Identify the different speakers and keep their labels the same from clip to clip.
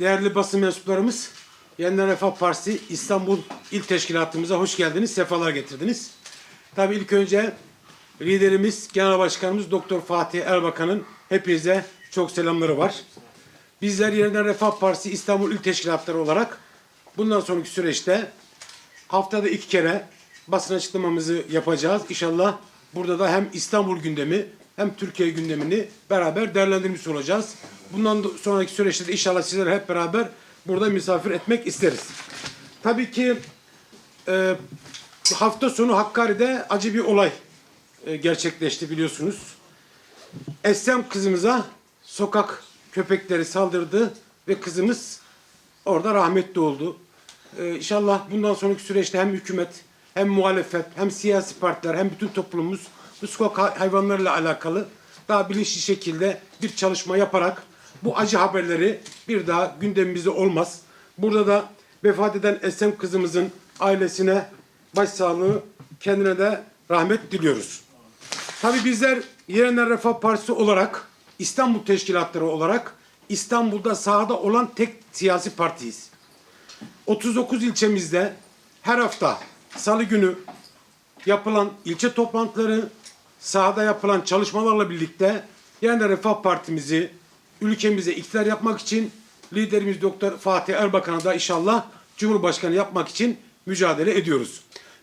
Speaker 1: değerli basın mensuplarımız, Yeniden Refah Partisi İstanbul İl Teşkilatımıza hoş geldiniz, sefalar getirdiniz. Tabii ilk önce liderimiz, Genel Başkanımız Doktor Fatih Erbakan'ın hepinize çok selamları var. Bizler Yeniden Refah Partisi İstanbul İl Teşkilatları olarak bundan sonraki süreçte haftada iki kere basın açıklamamızı yapacağız. İnşallah burada da hem İstanbul gündemi hem Türkiye gündemini beraber değerlendirmiş olacağız. Bundan da- sonraki süreçte de inşallah sizleri hep beraber burada misafir etmek isteriz. Tabii ki e, hafta sonu Hakkari'de acı bir olay e, gerçekleşti biliyorsunuz. Eslem kızımıza sokak köpekleri saldırdı ve kızımız orada rahmetli oldu. Ee, inşallah bundan sonraki süreçte hem hükümet hem muhalefet hem siyasi partiler hem bütün toplumumuz bu sokak hay- hayvanlarıyla alakalı daha bilinçli şekilde bir çalışma yaparak bu acı haberleri bir daha gündemimizde olmaz. Burada da vefat eden Eslem kızımızın ailesine başsağlığı kendine de rahmet diliyoruz. Tabii bizler Yerenler Refah Partisi olarak, İstanbul Teşkilatları olarak İstanbul'da sahada olan tek siyasi partiyiz. 39 ilçemizde her hafta salı günü yapılan ilçe toplantıları, sahada yapılan çalışmalarla birlikte Yerenler Refah Partimizi ülkemize iktidar yapmak için liderimiz Doktor Fatih Erbakan'a da inşallah Cumhurbaşkanı yapmak için mücadele ediyoruz.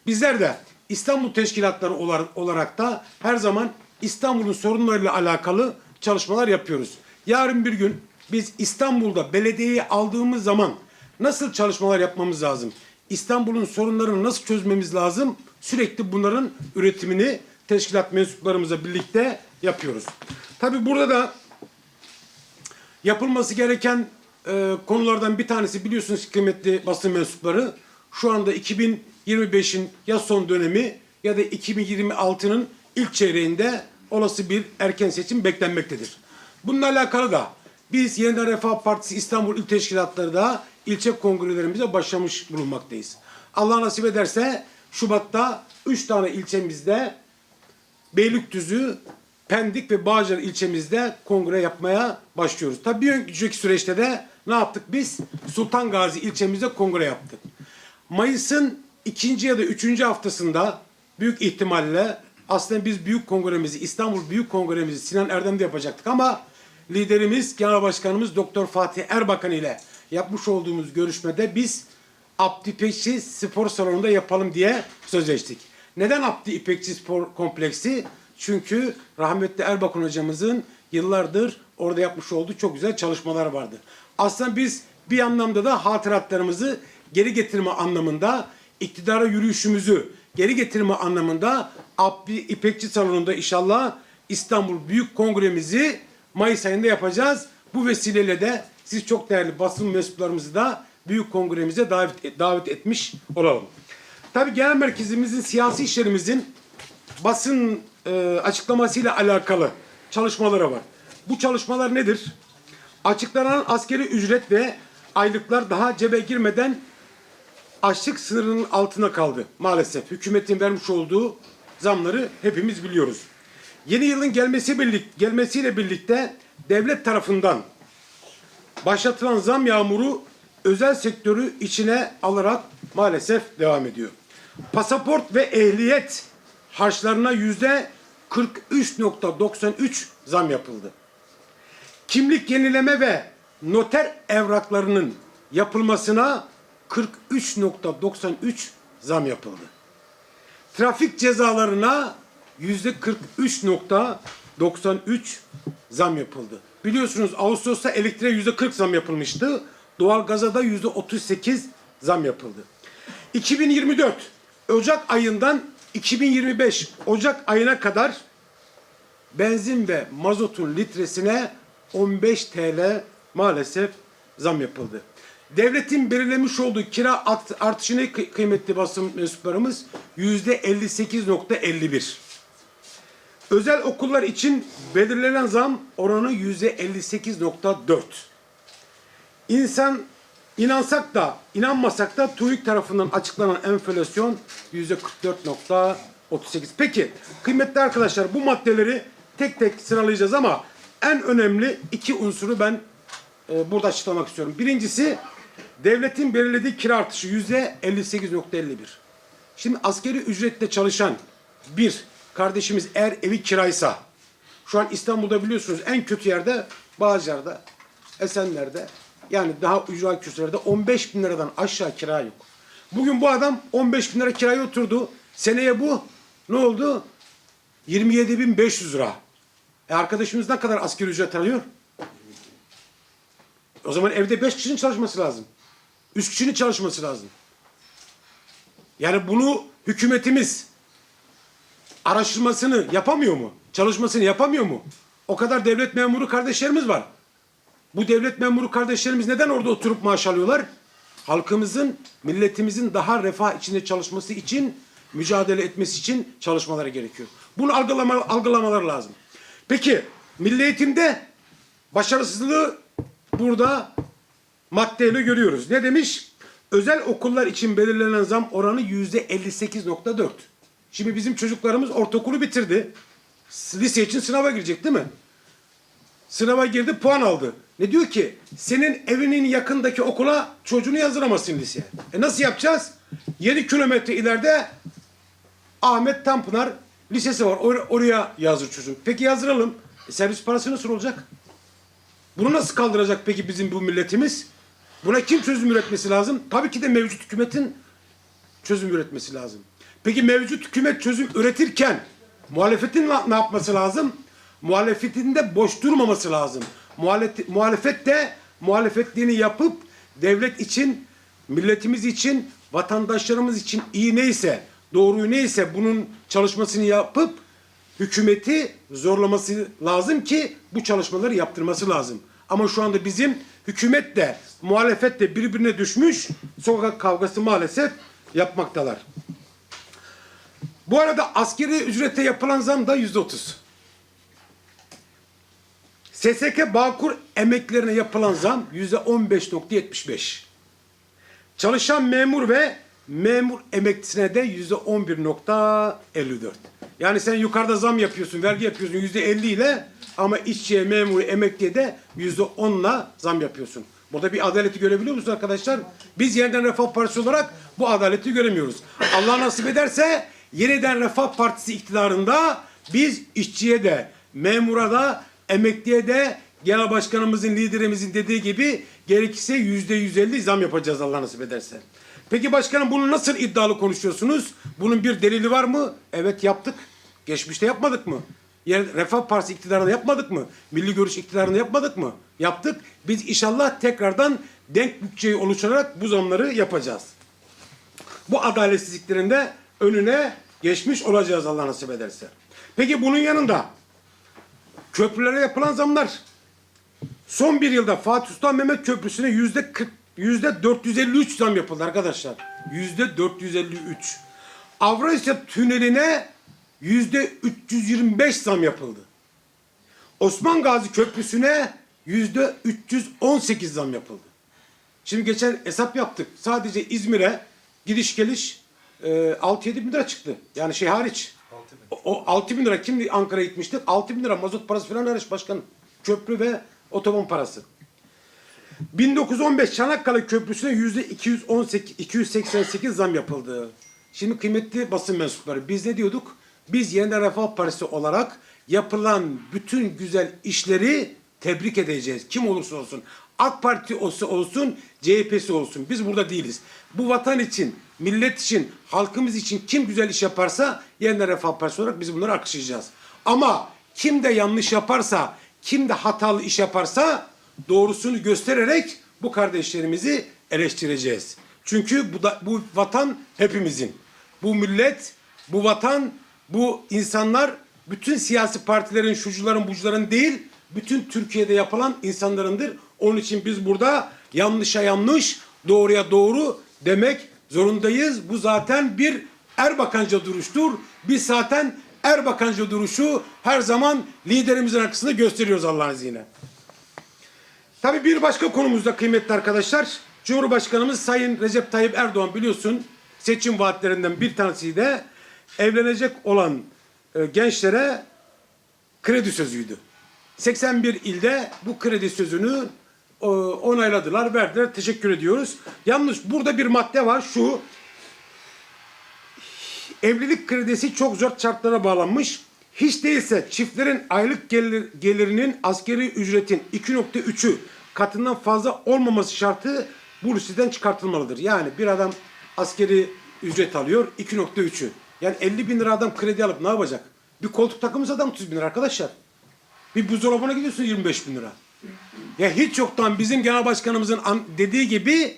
Speaker 1: Bizler de İstanbul Teşkilatları olar- olarak da her zaman İstanbul'un sorunlarıyla alakalı çalışmalar yapıyoruz. Yarın bir gün biz İstanbul'da belediyeyi aldığımız zaman nasıl çalışmalar yapmamız lazım? İstanbul'un sorunlarını nasıl çözmemiz lazım? Sürekli bunların üretimini teşkilat mensuplarımızla birlikte yapıyoruz. Tabii burada da yapılması gereken e, konulardan bir tanesi biliyorsunuz kıymetli basın mensupları şu anda 2025'in ya son dönemi ya da 2026'nın ilk çeyreğinde olası bir erken seçim beklenmektedir. Bununla alakalı da biz Yeniden Refah Partisi İstanbul İl Teşkilatları da ilçe kongrelerimize başlamış bulunmaktayız. Allah nasip ederse Şubat'ta 3 tane ilçemizde Beylikdüzü, Pendik ve Bağcılar ilçemizde kongre yapmaya başlıyoruz. Tabii bir önceki süreçte de ne yaptık biz? Sultan Gazi ilçemizde kongre yaptık. Mayıs'ın ikinci ya da üçüncü haftasında büyük ihtimalle aslında biz büyük kongremizi, İstanbul Büyük Kongremizi Sinan Erdem'de yapacaktık ama liderimiz, Genel Başkanımız Doktor Fatih Erbakan ile yapmış olduğumuz görüşmede biz Abdi İpekçi Spor Salonu'nda yapalım diye sözleştik. Neden Abdi İpekçi Spor Kompleksi? Çünkü rahmetli Erbakan hocamızın yıllardır orada yapmış olduğu çok güzel çalışmalar vardı. Aslında biz bir anlamda da hatıratlarımızı geri getirme anlamında iktidara yürüyüşümüzü geri getirme anlamında Abdi İpekçi Salonu'nda inşallah İstanbul Büyük Kongremizi Mayıs ayında yapacağız. Bu vesileyle de siz çok değerli basın mensuplarımızı da büyük kongremize davet, davet etmiş olalım. Tabii genel merkezimizin siyasi işlerimizin basın e, açıklamasıyla alakalı çalışmaları var. Bu çalışmalar nedir? Açıklanan askeri ücret ve aylıklar daha cebe girmeden açlık sınırının altına kaldı maalesef. Hükümetin vermiş olduğu zamları hepimiz biliyoruz. Yeni yılın gelmesi birlik, gelmesiyle birlikte devlet tarafından başlatılan zam yağmuru özel sektörü içine alarak maalesef devam ediyor. Pasaport ve ehliyet harçlarına yüzde 43.93 zam yapıldı. Kimlik yenileme ve noter evraklarının yapılmasına 43.93 zam yapıldı. Trafik cezalarına yüzde 43.93 zam yapıldı. Biliyorsunuz Ağustos'ta elektriğe yüzde 40 zam yapılmıştı. Doğalgaza da yüzde 38 zam yapıldı. 2024 Ocak ayından 2025 Ocak ayına kadar benzin ve mazotun litresine 15 TL maalesef zam yapıldı. Devletin belirlemiş olduğu kira art- artışını kı- kıymetli basın mensuplarımız yüzde 58.51. Özel okullar için belirlenen zam oranı yüzde 58.4. İnsan inansak da inanmasak da TÜİK tarafından açıklanan enflasyon yüzde 44.38. Peki kıymetli arkadaşlar bu maddeleri tek tek sıralayacağız ama en önemli iki unsuru ben e, burada açıklamak istiyorum. Birincisi devletin belirlediği kira artışı yüzde 58.51. Şimdi askeri ücretle çalışan bir kardeşimiz eğer evi kiraysa şu an İstanbul'da biliyorsunuz en kötü yerde Bağcılar'da, Esenler'de yani daha ücra küsürlerde 15 bin liradan aşağı kira yok. Bugün bu adam 15 bin lira kiraya oturdu. Seneye bu ne oldu? 27.500 lira. E arkadaşımız ne kadar asgari ücret alıyor? O zaman evde 5 kişinin çalışması lazım. 3 kişinin çalışması lazım. Yani bunu hükümetimiz araştırmasını yapamıyor mu? Çalışmasını yapamıyor mu? O kadar devlet memuru kardeşlerimiz var. Bu devlet memuru kardeşlerimiz neden orada oturup maaş alıyorlar? Halkımızın, milletimizin daha refah içinde çalışması için, mücadele etmesi için çalışmaları gerekiyor. Bunu algılama, algılamaları lazım. Peki, milli eğitimde başarısızlığı burada maddeyle görüyoruz. Ne demiş? Özel okullar için belirlenen zam oranı yüzde 58.4. Şimdi bizim çocuklarımız ortaokulu bitirdi. Lise için sınava girecek değil mi? Sınava girdi puan aldı. Ne diyor ki? Senin evinin yakındaki okula çocuğunu yazdıramazsın liseye. E nasıl yapacağız? 7 kilometre ileride Ahmet Tanpınar Lisesi var. Or- oraya yazdır çocuğun. Peki yazdıralım. E servis parası nasıl olacak? Bunu nasıl kaldıracak peki bizim bu milletimiz? Buna kim çözüm üretmesi lazım? Tabii ki de mevcut hükümetin çözüm üretmesi lazım. Peki mevcut hükümet çözüm üretirken muhalefetin ne yapması lazım? Muhalefetin de boş durmaması lazım. Muhalefet, muhalefet de muhalefetliğini yapıp devlet için, milletimiz için, vatandaşlarımız için iyi neyse, doğruyu neyse bunun çalışmasını yapıp hükümeti zorlaması lazım ki bu çalışmaları yaptırması lazım. Ama şu anda bizim hükümet de muhalefet de birbirine düşmüş sokak kavgası maalesef yapmaktalar. Bu arada askeri ücrete yapılan zam da yüzde otuz. SSK Bağkur emeklerine yapılan zam yüzde on beş nokta yetmiş beş. Çalışan memur ve memur emeklisine de yüzde on bir nokta elli dört. Yani sen yukarıda zam yapıyorsun, vergi yapıyorsun yüzde elli ile ama işçiye, memuru, emekliye de yüzde onla zam yapıyorsun. Burada bir adaleti görebiliyor musunuz arkadaşlar? Biz yeniden Refah Partisi olarak bu adaleti göremiyoruz. Allah nasip ederse yeniden Refah Partisi iktidarında biz işçiye de, memura da, emekliye de genel başkanımızın, liderimizin dediği gibi gerekirse yüzde yüz elli zam yapacağız Allah nasip ederse. Peki başkanım bunu nasıl iddialı konuşuyorsunuz? Bunun bir delili var mı? Evet yaptık. Geçmişte yapmadık mı? Yer, Refah Partisi iktidarında yapmadık mı? Milli Görüş iktidarında yapmadık mı? Yaptık. Biz inşallah tekrardan denk bütçeyi oluşturarak bu zamları yapacağız. Bu adaletsizliklerin de önüne geçmiş olacağız Allah nasip ederse. Peki bunun yanında köprülere yapılan zamlar. Son bir yılda Fatih Sultan Mehmet Köprüsü'ne yüzde 40, yüzde 453 zam yapıldı arkadaşlar. Yüzde 453. Avrasya Tüneli'ne yüzde 325 zam yapıldı. Osman Gazi Köprüsü'ne yüzde 318 zam yapıldı. Şimdi geçen hesap yaptık. Sadece İzmir'e gidiş geliş e, 6-7 bin lira çıktı. Yani şey hariç. O, o 6 bin lira kimdi Ankara'ya gitmiştik? 6 bin lira mazot parası falan hariç başkanım. Köprü ve otoban parası. 1915 Çanakkale Köprüsü'ne yüzde 218, 288 zam yapıldı. Şimdi kıymetli basın mensupları biz ne diyorduk? Biz Yeniden Refah Partisi olarak yapılan bütün güzel işleri tebrik edeceğiz. Kim olursa olsun. AK Parti olsa olsun, CHP'si olsun. Biz burada değiliz. Bu vatan için, millet için, halkımız için kim güzel iş yaparsa Yeniden Refah Partisi olarak biz bunları alkışlayacağız. Ama kim de yanlış yaparsa, kim de hatalı iş yaparsa doğrusunu göstererek bu kardeşlerimizi eleştireceğiz. Çünkü bu da bu vatan hepimizin. Bu millet, bu vatan, bu insanlar bütün siyasi partilerin, şucuların, bucuların değil, bütün Türkiye'de yapılan insanlarındır. Onun için biz burada yanlışa yanlış, doğruya doğru demek zorundayız. Bu zaten bir Erbakanca duruştur. Biz zaten Erbakanca duruşu her zaman liderimizin arkasında gösteriyoruz Allah'ın izniyle. Tabii bir başka konumuzda kıymetli arkadaşlar. Cumhurbaşkanımız Sayın Recep Tayyip Erdoğan biliyorsun seçim vaatlerinden bir tanesi de evlenecek olan e, gençlere kredi sözüydü. 81 ilde bu kredi sözünü onayladılar, verdiler. Teşekkür ediyoruz. Yalnız burada bir madde var şu. Evlilik kredisi çok zor şartlara bağlanmış. Hiç değilse çiftlerin aylık gelir, gelirinin askeri ücretin 2.3'ü katından fazla olmaması şartı bu listeden çıkartılmalıdır. Yani bir adam askeri ücret alıyor 2.3'ü. Yani 50 bin lira adam kredi alıp ne yapacak? Bir koltuk takımız adam 30 bin lira arkadaşlar. Bir buzdolabına gidiyorsun 25 bin lira. Ya hiç yoktan bizim genel başkanımızın an- dediği gibi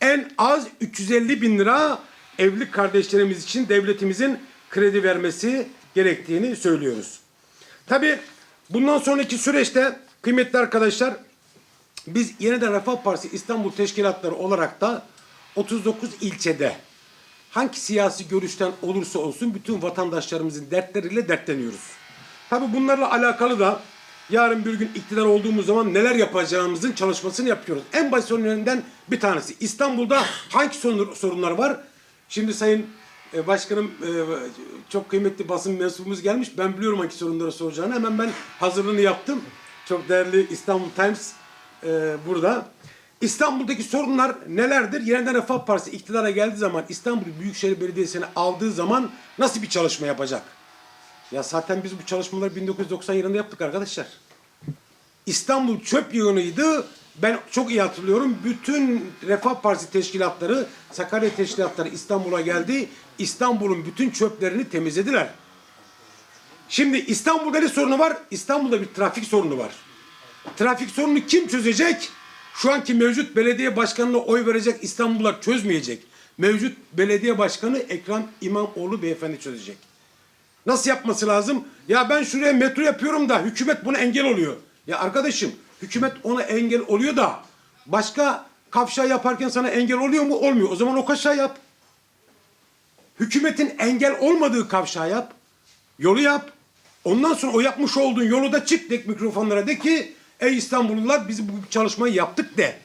Speaker 1: en az 350 bin lira evlilik kardeşlerimiz için devletimizin kredi vermesi gerektiğini söylüyoruz. Tabi bundan sonraki süreçte kıymetli arkadaşlar biz yeniden Refah Partisi İstanbul Teşkilatları olarak da 39 ilçede hangi siyasi görüşten olursa olsun bütün vatandaşlarımızın dertleriyle dertleniyoruz. Tabi bunlarla alakalı da yarın bir gün iktidar olduğumuz zaman neler yapacağımızın çalışmasını yapıyoruz. En basit sorunlarından bir tanesi. İstanbul'da hangi sorun- sorunlar var? Şimdi Sayın e, Başkanım e, çok kıymetli basın mensubumuz gelmiş. Ben biliyorum hangi sorunları soracağını. Hemen ben hazırlığını yaptım. Çok değerli İstanbul Times e, burada. İstanbul'daki sorunlar nelerdir? Yeniden Refah Partisi iktidara geldiği zaman İstanbul Büyükşehir Belediyesi'ni aldığı zaman nasıl bir çalışma yapacak? Ya zaten biz bu çalışmaları 1990 yılında yaptık arkadaşlar. İstanbul çöp yığınıydı. Ben çok iyi hatırlıyorum. Bütün Refah Partisi teşkilatları, Sakarya teşkilatları İstanbul'a geldi. İstanbul'un bütün çöplerini temizlediler. Şimdi İstanbul'da ne sorunu var? İstanbul'da bir trafik sorunu var. Trafik sorununu kim çözecek? Şu anki mevcut belediye başkanına oy verecek İstanbullular çözmeyecek. Mevcut belediye başkanı Ekrem İmamoğlu beyefendi çözecek. Nasıl yapması lazım? Ya ben şuraya metro yapıyorum da hükümet buna engel oluyor. Ya arkadaşım hükümet ona engel oluyor da başka kavşağı yaparken sana engel oluyor mu? Olmuyor. O zaman o kavşağı yap. Hükümetin engel olmadığı kavşağı yap. Yolu yap. Ondan sonra o yapmış olduğun yolu da çık de mikrofonlara de ki ey İstanbullular biz bu çalışmayı yaptık de.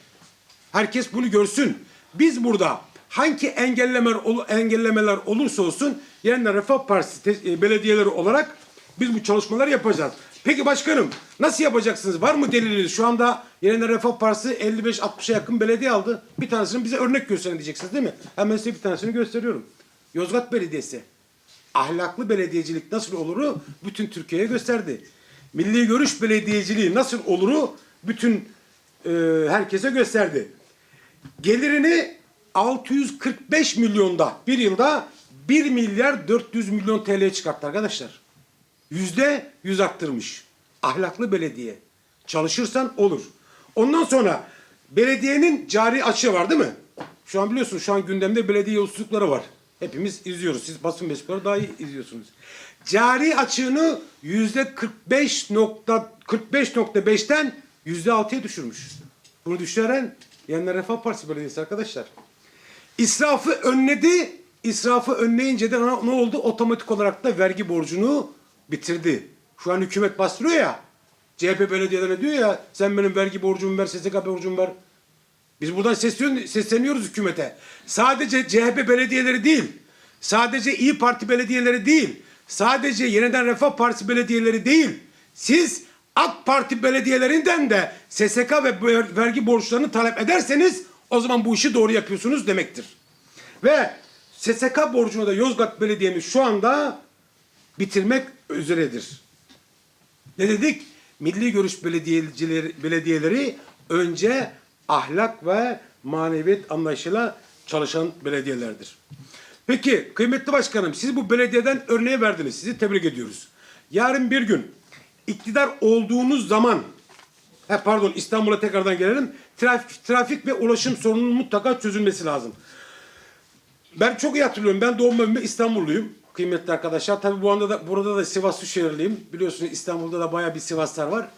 Speaker 1: Herkes bunu görsün. Biz burada hangi engellemeler, engellemeler olursa olsun yeniden Refah Partisi e, belediyeleri olarak biz bu çalışmaları yapacağız. Peki başkanım nasıl yapacaksınız? Var mı deliliniz? Şu anda yeniden Refah Partisi 55-60'a yakın belediye aldı. Bir tanesini bize örnek gösterin diyeceksiniz değil mi? Hemen size bir tanesini gösteriyorum. Yozgat Belediyesi. Ahlaklı belediyecilik nasıl oluru bütün Türkiye'ye gösterdi. Milli görüş belediyeciliği nasıl oluru bütün e, herkese gösterdi gelirini 645 milyonda bir yılda 1 milyar 400 milyon TL'ye çıkarttı arkadaşlar. Yüzde yüz arttırmış. Ahlaklı belediye. Çalışırsan olur. Ondan sonra belediyenin cari açığı var değil mi? Şu an biliyorsunuz şu an gündemde belediye yolsuzlukları var. Hepimiz izliyoruz. Siz basın mensupları daha iyi izliyorsunuz. Cari açığını yüzde 45 nokta 45.5'ten yüzde 6'ya düşürmüş. Bunu düşüren Yeniden Refah Partisi Belediyesi arkadaşlar. İsrafı önledi. İsrafı önleyince de ne oldu? Otomatik olarak da vergi borcunu bitirdi. Şu an hükümet bastırıyor ya. CHP belediyelerine diyor ya sen benim vergi borcumu ver, SSK borcumu ver. Biz buradan sesleniyoruz, hükümete. Sadece CHP belediyeleri değil, sadece İyi Parti belediyeleri değil, sadece Yeniden Refah Partisi belediyeleri değil, siz AK Parti belediyelerinden de SSK ve ver- vergi borçlarını talep ederseniz o zaman bu işi doğru yapıyorsunuz demektir. Ve SSK borcunu da Yozgat Belediye'miz şu anda bitirmek üzeredir. Ne dedik? Milli görüş belediyecileri, belediyeleri önce ahlak ve maneviyet anlayışıyla çalışan belediyelerdir. Peki kıymetli başkanım siz bu belediyeden örneği verdiniz. Sizi tebrik ediyoruz. Yarın bir gün iktidar olduğunuz zaman he pardon İstanbul'a tekrardan gelelim. Trafik, trafik ve ulaşım sorununun mutlaka çözülmesi lazım. Ben çok iyi hatırlıyorum. Ben doğum evimde İstanbulluyum. Kıymetli arkadaşlar. Tabii bu anda da burada da Sivas şehirliyim. Biliyorsunuz İstanbul'da da bayağı bir Sivaslar var.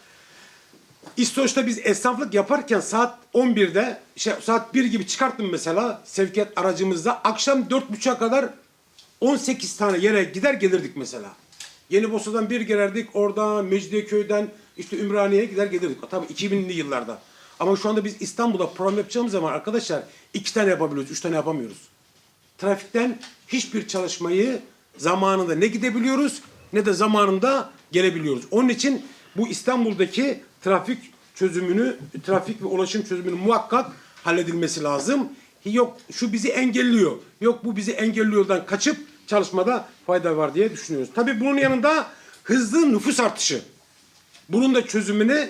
Speaker 1: İstoç'ta biz esnaflık yaparken saat 11'de şey, saat 1 gibi çıkarttım mesela sevkiyat aracımızda. Akşam 4.30'a kadar 18 tane yere gider gelirdik mesela. Yeni Bosna'dan bir girerdik. Oradan Mecidiyeköy'den işte Ümraniye'ye gider gelirdik. Tabii 2000'li yıllarda. Ama şu anda biz İstanbul'da program yapacağımız zaman arkadaşlar iki tane yapabiliyoruz, üç tane yapamıyoruz trafikten hiçbir çalışmayı zamanında ne gidebiliyoruz ne de zamanında gelebiliyoruz. Onun için bu İstanbul'daki trafik çözümünü, trafik ve ulaşım çözümünü muhakkak halledilmesi lazım. Yok şu bizi engelliyor. Yok bu bizi engelliyordan kaçıp çalışmada fayda var diye düşünüyoruz. Tabii bunun yanında hızlı nüfus artışı. Bunun da çözümünü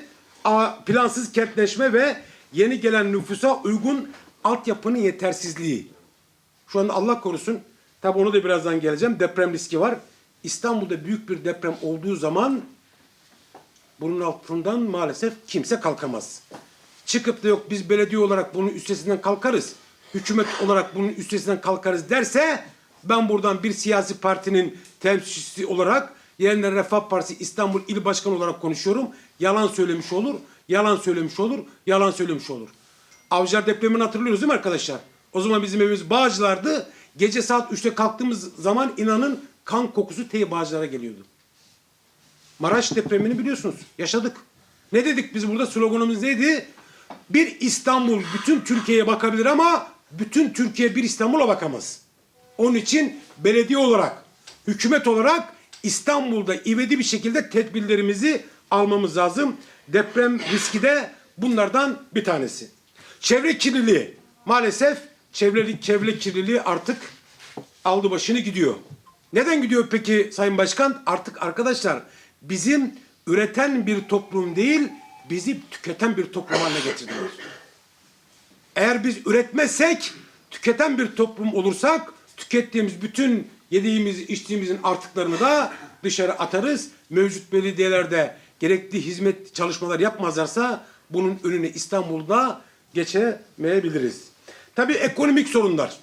Speaker 1: plansız kentleşme ve yeni gelen nüfusa uygun altyapının yetersizliği. Şu anda Allah korusun, tabi onu da birazdan geleceğim, deprem riski var. İstanbul'da büyük bir deprem olduğu zaman bunun altından maalesef kimse kalkamaz. Çıkıp da yok biz belediye olarak bunun üstesinden kalkarız, hükümet olarak bunun üstesinden kalkarız derse ben buradan bir siyasi partinin temsilcisi olarak Yeniden Refah Partisi İstanbul İl Başkanı olarak konuşuyorum. Yalan söylemiş olur, yalan söylemiş olur, yalan söylemiş olur. Avcılar depremini hatırlıyoruz değil mi arkadaşlar? O zaman bizim evimiz Bağcılar'dı. Gece saat 3'te kalktığımız zaman inanın kan kokusu T Bağcılar'a geliyordu. Maraş depremini biliyorsunuz. Yaşadık. Ne dedik biz burada sloganımız neydi? Bir İstanbul bütün Türkiye'ye bakabilir ama bütün Türkiye bir İstanbul'a bakamaz. Onun için belediye olarak, hükümet olarak İstanbul'da ivedi bir şekilde tedbirlerimizi almamız lazım. Deprem riski de bunlardan bir tanesi. Çevre kirliliği. Maalesef çevre, çevre kirliliği artık aldı başını gidiyor. Neden gidiyor peki Sayın Başkan? Artık arkadaşlar bizim üreten bir toplum değil, bizi tüketen bir toplum haline getirdiler. Eğer biz üretmezsek, tüketen bir toplum olursak, tükettiğimiz bütün yediğimiz, içtiğimizin artıklarını da dışarı atarız. Mevcut belediyelerde gerekli hizmet çalışmalar yapmazlarsa bunun önüne İstanbul'da geçemeyebiliriz. Tabii ekonomik sorunlar,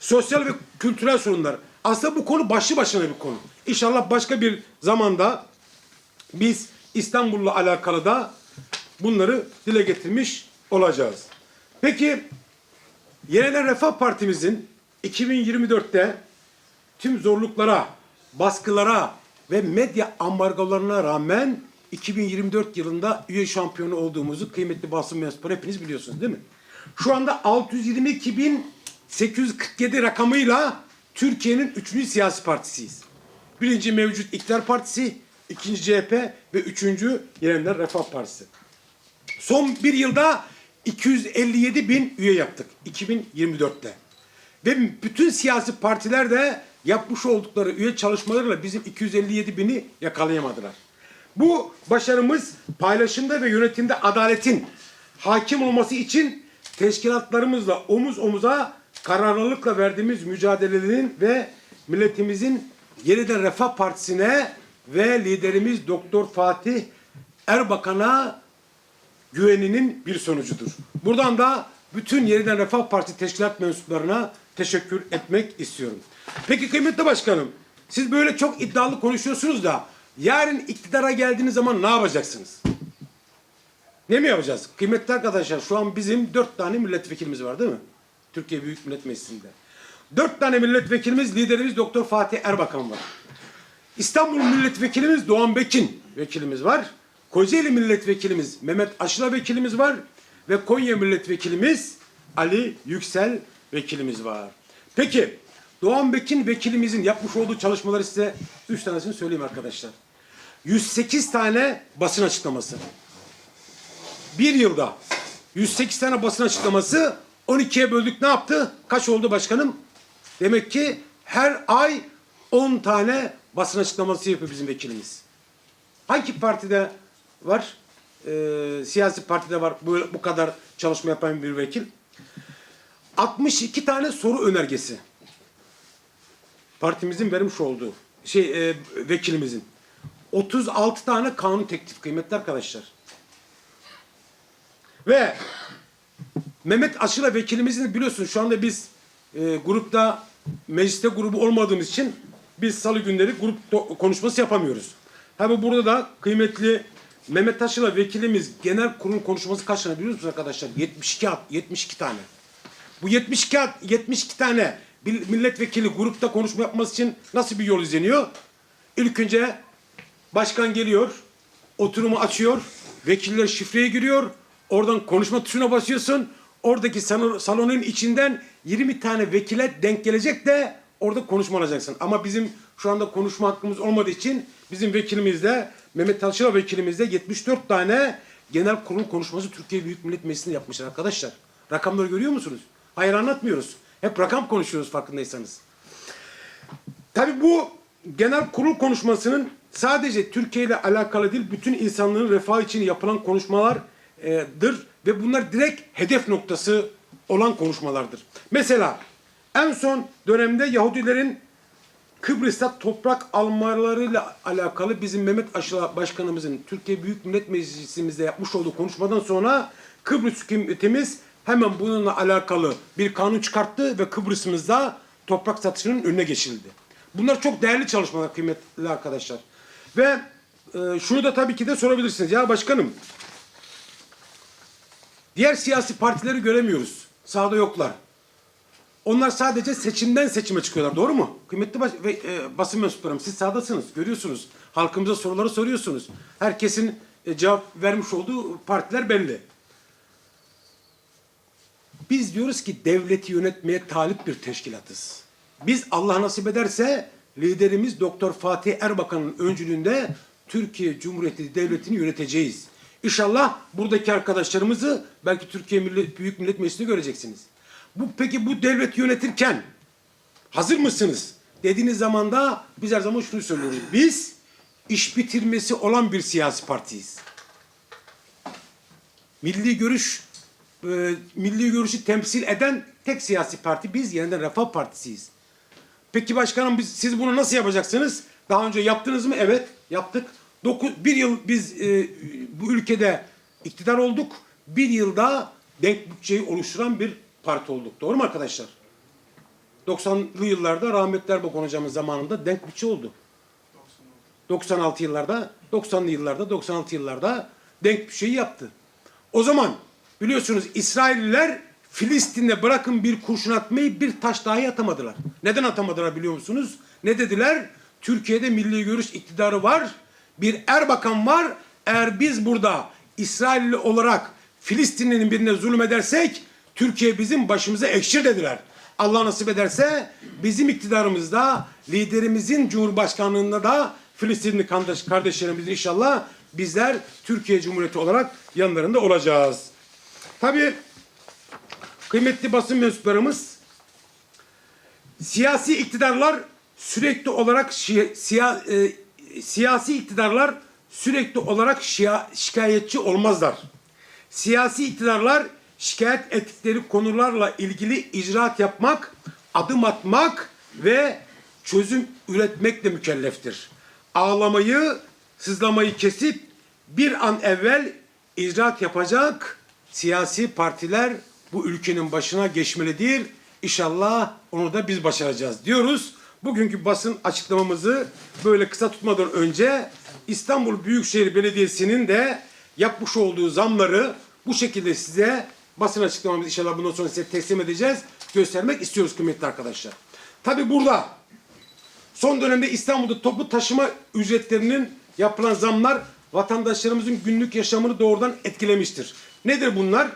Speaker 1: sosyal ve kültürel sorunlar. Aslında bu konu başlı başına bir konu. İnşallah başka bir zamanda biz İstanbul'la alakalı da bunları dile getirmiş olacağız. Peki Yeniden Refah Partimizin 2024'te tüm zorluklara, baskılara ve medya ambargolarına rağmen 2024 yılında üye şampiyonu olduğumuzu kıymetli basın mensupları hepiniz biliyorsunuz değil mi? Şu anda 622.847 rakamıyla Türkiye'nin üçüncü siyasi partisiyiz. Birinci mevcut İktidar Partisi, ikinci CHP ve üçüncü Yeniden Refah Partisi. Son bir yılda 257 bin üye yaptık 2024'te. Ve bütün siyasi partiler de yapmış oldukları üye çalışmalarıyla bizim 257 bini yakalayamadılar. Bu başarımız paylaşımda ve yönetimde adaletin hakim olması için teşkilatlarımızla omuz omuza kararlılıkla verdiğimiz mücadelelerin ve milletimizin yeniden Refah Partisi'ne ve liderimiz Doktor Fatih Erbakan'a güveninin bir sonucudur. Buradan da bütün yeniden Refah Partisi teşkilat mensuplarına teşekkür etmek istiyorum. Peki kıymetli başkanım, siz böyle çok iddialı konuşuyorsunuz da yarın iktidara geldiğiniz zaman ne yapacaksınız? Ne mi yapacağız? Kıymetli arkadaşlar şu an bizim dört tane milletvekilimiz var değil mi? Türkiye Büyük Millet Meclisi'nde. Dört tane milletvekilimiz, liderimiz Doktor Fatih Erbakan var. İstanbul milletvekilimiz Doğan Bekin vekilimiz var. Kocaeli milletvekilimiz Mehmet Aşıla vekilimiz var. Ve Konya milletvekilimiz Ali Yüksel vekilimiz var. Peki Doğan Bekin vekilimizin yapmış olduğu çalışmaları size üç tanesini söyleyeyim arkadaşlar. 108 tane basın açıklaması. Bir yılda 108 tane basın açıklaması 12'ye böldük ne yaptı? Kaç oldu başkanım? Demek ki her ay 10 tane basın açıklaması yapıyor bizim vekilimiz. Hangi partide var? Ee, siyasi partide var bu, bu kadar çalışma yapan bir vekil. 62 tane soru önergesi. Partimizin vermiş olduğu şey e, vekilimizin. 36 tane kanun teklif kıymetli arkadaşlar. Ve Mehmet Aşıla vekilimizin biliyorsun şu anda biz e, grupta mecliste grubu olmadığımız için biz salı günleri grup konuşması yapamıyoruz. Tabi burada da kıymetli Mehmet Aşıla vekilimiz genel kurul konuşması kaç tane biliyor musunuz arkadaşlar? 72 at- 72 tane. Bu 72 at- 72 tane milletvekili grupta konuşma yapması için nasıl bir yol izleniyor? İlk önce başkan geliyor, oturumu açıyor, vekiller şifreye giriyor, oradan konuşma tuşuna basıyorsun, oradaki salo- salonun içinden 20 tane vekile denk gelecek de orada konuşma alacaksın. Ama bizim şu anda konuşma hakkımız olmadığı için bizim vekilimizde Mehmet Talşıra vekilimizde 74 tane Genel Kurul konuşması Türkiye Büyük Millet Meclisi'nde yapmışlar arkadaşlar. Rakamları görüyor musunuz? Hayır anlatmıyoruz. Hep rakam konuşuyoruz farkındaysanız. Tabii bu genel kurul konuşmasının sadece Türkiye ile alakalı değil, bütün insanlığın refahı için yapılan konuşmalardır ve bunlar direkt hedef noktası olan konuşmalardır. Mesela en son dönemde Yahudilerin Kıbrıs'ta toprak almalarıyla alakalı bizim Mehmet Aşıla Başkanımızın Türkiye Büyük Millet Meclisimizde yapmış olduğu konuşmadan sonra Kıbrıs hükümetimiz hemen bununla alakalı bir kanun çıkarttı ve Kıbrıs'ımızda toprak satışının önüne geçildi. Bunlar çok değerli çalışmalar kıymetli arkadaşlar. Ve e, şunu da tabii ki de sorabilirsiniz. Ya başkanım diğer siyasi partileri göremiyoruz. Sağda yoklar. Onlar sadece seçimden seçime çıkıyorlar. Doğru mu? Kıymetli baş- ve e, basın mensuplarım siz sahadasınız. Görüyorsunuz. Halkımıza soruları soruyorsunuz. Herkesin e, cevap vermiş olduğu partiler belli. Biz diyoruz ki devleti yönetmeye talip bir teşkilatız. Biz Allah nasip ederse liderimiz Doktor Fatih Erbakan'ın öncülüğünde Türkiye Cumhuriyeti Devleti'ni yöneteceğiz. İnşallah buradaki arkadaşlarımızı belki Türkiye Millet, Büyük Millet Meclisi'nde göreceksiniz. Bu peki bu devleti yönetirken hazır mısınız? Dediğiniz zaman da biz her zaman şunu söylüyoruz. Biz iş bitirmesi olan bir siyasi partiyiz. Milli görüş e, milli görüşü temsil eden tek siyasi parti biz yeniden Refah Partisiyiz. Peki başkanım biz, siz bunu nasıl yapacaksınız? Daha önce yaptınız mı? Evet yaptık. Dokuz, bir yıl biz e, bu ülkede iktidar olduk. Bir yılda denk bütçeyi oluşturan bir parti olduk. Doğru mu arkadaşlar? 90'lı yıllarda rahmetli Erbakan hocamın zamanında denk bütçe oldu. 96 yıllarda, 90'lı yıllarda, 96 yıllarda denk şey yaptı. O zaman biliyorsunuz İsrailliler Filistin'de bırakın bir kurşun atmayı bir taş dahi atamadılar. Neden atamadılar biliyor musunuz? Ne dediler? Türkiye'de milli görüş iktidarı var. Bir Erbakan var. Eğer biz burada İsrailli olarak Filistinli'nin birine zulüm edersek Türkiye bizim başımıza ekşir dediler. Allah nasip ederse bizim iktidarımızda liderimizin cumhurbaşkanlığında da Filistinli kardeş, kardeşlerimizin inşallah bizler Türkiye Cumhuriyeti olarak yanlarında olacağız. Tabii kıymetli basın mensuplarımız siyasi iktidarlar sürekli olarak şi- siya, e, siyasi iktidarlar sürekli olarak şia- şikayetçi olmazlar. Siyasi iktidarlar şikayet ettikleri konularla ilgili icraat yapmak, adım atmak ve çözüm üretmekle mükelleftir. Ağlamayı, sızlamayı kesip bir an evvel icraat yapacak siyasi partiler bu ülkenin başına geçmelidir. İnşallah onu da biz başaracağız diyoruz. Bugünkü basın açıklamamızı böyle kısa tutmadan önce İstanbul Büyükşehir Belediyesi'nin de yapmış olduğu zamları bu şekilde size basın açıklamamızı inşallah bundan sonra size teslim edeceğiz. Göstermek istiyoruz kıymetli arkadaşlar. Tabi burada son dönemde İstanbul'da toplu taşıma ücretlerinin yapılan zamlar vatandaşlarımızın günlük yaşamını doğrudan etkilemiştir. Nedir bunlar?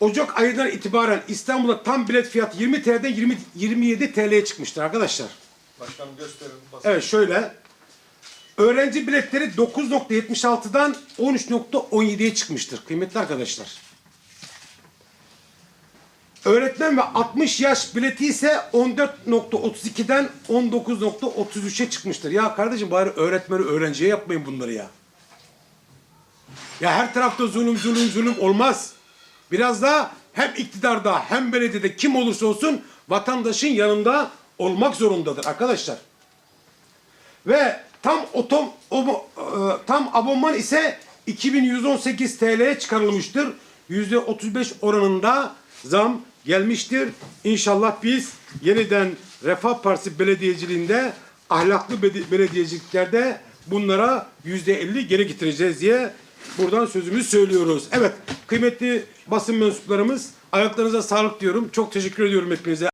Speaker 1: Ocak ayından itibaren İstanbul'da tam bilet fiyatı 20 TL'den 20, 27 TL'ye çıkmıştır arkadaşlar.
Speaker 2: Başkanım gösterin. Basın.
Speaker 1: Evet şöyle. Öğrenci biletleri 9.76'dan 13.17'ye çıkmıştır kıymetli arkadaşlar. Öğretmen ve 60 yaş bileti ise 14.32'den 19.33'e çıkmıştır. Ya kardeşim bari öğretmeni öğrenciye yapmayın bunları ya. Ya her tarafta zulüm zulüm zulüm olmaz. Biraz da hem iktidarda hem belediyede kim olursa olsun vatandaşın yanında olmak zorundadır arkadaşlar. Ve tam otom omo- e, tam abonman ise 2118 TL'ye çıkarılmıştır. %35 oranında zam gelmiştir. İnşallah biz yeniden Refah Partisi belediyeciliğinde ahlaklı belediyeciliklerde bunlara %50 geri getireceğiz diye buradan sözümüzü söylüyoruz. Evet kıymetli basın mensuplarımız ayaklarınıza sağlık diyorum. Çok teşekkür ediyorum hepinize.